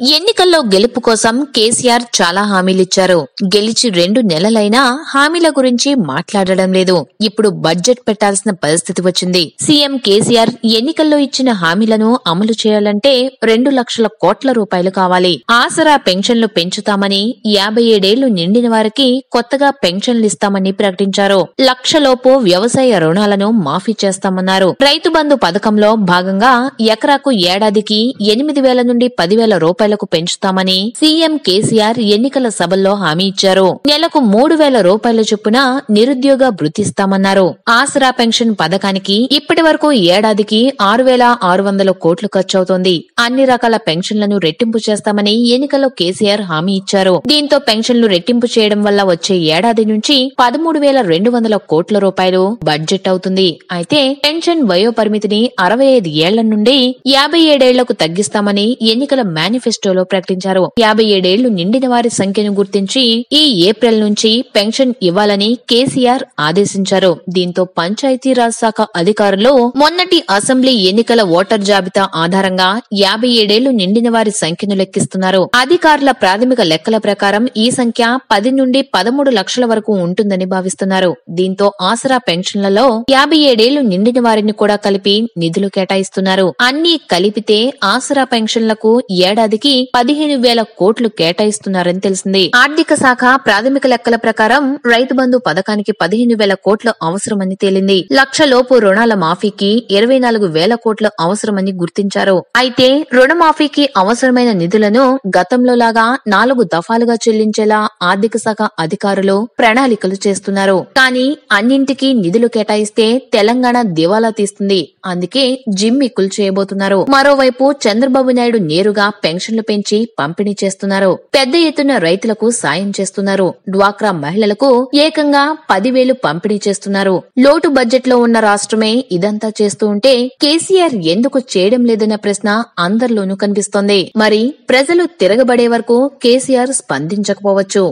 ఎన్నికల్లో గెలుపు కోసం కేసీఆర్ చాలా హామీలిచ్చారు. గెలిచి రెండు నెలలైనా హామీల గురించి మాట్లాడడం లేదు. ఇప్పుడు బడ్జెట్ పెట్టాల్సిన పరిస్థితి వచ్చింది. సీఎం కేసీఆర్ ఎన్నికల్లో ఇచ్చిన హామీలను అమలు చేయాలంటే రెండు లక్షల కోట్ల రూపాయలు కావాలి. ఆసరా పెన్షన్లు పెంచుతామని యాభై ఏడేళ్ళు నిండిన వారికి కొత్తగా పెన్షన్లు ఇస్తామని ప్రకటించారు. లక్షలోపు వ్యవసాయ రుణాలను మాఫీ చేస్తామన్నారు. రైతు బంధు పథకంలో భాగంగా ఎకరాకు ఏడాదికి ఎనిమిది వేల నుండి పదివేల రూపాయలకు పెంచుతామని సీఎం కేసీఆర్ ఎన్నికల సభల్లో హామీ ఇచ్చారు. నెలకు మూడు వేల రూపాయల చొప్పున నిరుద్యోగ బృతిస్తామన్నారు ఆసరా పెన్షన్ పథకానికి ఇప్పటి వరకు ఏడాదికి ఆరు వేల ఆరు వందల కోట్లు ఖర్చవుతోంది. అన్ని రకాల పెన్షన్లను రెట్టింపు చేస్తామని ఎన్నికల్లో కేసీఆర్ హామీ ఇచ్చారు. దీంతో పెన్షన్లు రెట్టింపు చేయడం వల్ల వచ్చే ఏడాది నుంచి పదమూడు వేల రెండు వందల కోట్ల రూపాయలు బడ్జెట్ అవుతుంది. అయితే పెన్షన్ వయో పరిమితిని అరవై ఐదు ఏళ్ళ నుండి యాభై ఏడేళ్ళకు తగ్గిస్తామని ఎన్నికల మేనిఫెస్టోలో ప్రకటించారు. యాభై ఏడేళ్ళు నిండిన వారి సంఖ్యను గుర్తించి ఈ ఏప్రిల్ నుంచి పెన్షన్ ఇవ్వాలని కేసీఆర్ ఆదేశించారు. దీంతో పంచాయతీరాజ్ శాఖ అధికారులు మొన్నటి అసెంబ్లీ ఎన్నికల ఓటర్ జాబితా ఆధారంగా యాభై ఏడేళ్ళు నిండిన వారి సంఖ్యను లెక్కిస్తున్నారు. అధికారుల ప్రాథమిక లెక్కల ప్రకారం ఈ సంఖ్య పది నుండి పదమూడు లక్షల వరకు ఉంటుందని భావిస్తున్నారు. దీంతో ఆసరా పెన్షన్లలో యాభై ఏడేళ్ళు నిండిన వారిని కూడా కలిపి నిధులు కేటాయిస్తున్నారు. అన్ని కలిపితే ఆసరా పెన్షన్లకు ఏడాదికి పదిహేను వేల కోట్లు కేటాయిస్తున్నారని తెలిసింది. ఆర్థిక శాఖ ప్రాథమిక లెక్కల ప్రకారం రైతు బంధు పథకానికి పదిహేను వేల కోట్లు అవసరమని తేలింది. లక్ష లోపు రుణాల మాఫీకి ఇరవై నాలుగు వేల కోట్లు అవసరమని గుర్తించారు. అయితే రుణమాఫీకి అవసరమైన నిధులను గతంలో లాగా నాలుగు దఫాలుగా చెల్లించేలా ఆర్థిక శాఖ అధికారులు ప్రణాళికలు చేస్తున్నారు. కానీ అన్నింటికీ నిధులు కేటాయిస్తే తెలంగాణ దివాలా తీస్తుంది. అందుకే జిమ్మిక్కులు చేయబోతున్నారు. మరోవైపు చంద్రబాబు నాయుడు నేరుగా పెన్షన్ పెన్షన్లు పెంచి పంపిణీ చేస్తున్నారు. పెద్ద ఎత్తున రైతులకు సాయం చేస్తున్నారు. డ్వాక్రా మహిళలకు ఏకంగా పదివేలు పంపిణీ చేస్తున్నారు. లోటు బడ్జెట్లో ఉన్న రాష్ట్రమే ఇదంతా చేస్తూ ఉంటే కేసీఆర్ ఎందుకు చేయడం లేదన్న ప్రశ్న అందరిలోనూ కనిపిస్తోంది. మరి ప్రజలు తిరగబడే వరకు కేసీఆర్ స్పందించకపోవచ్చు.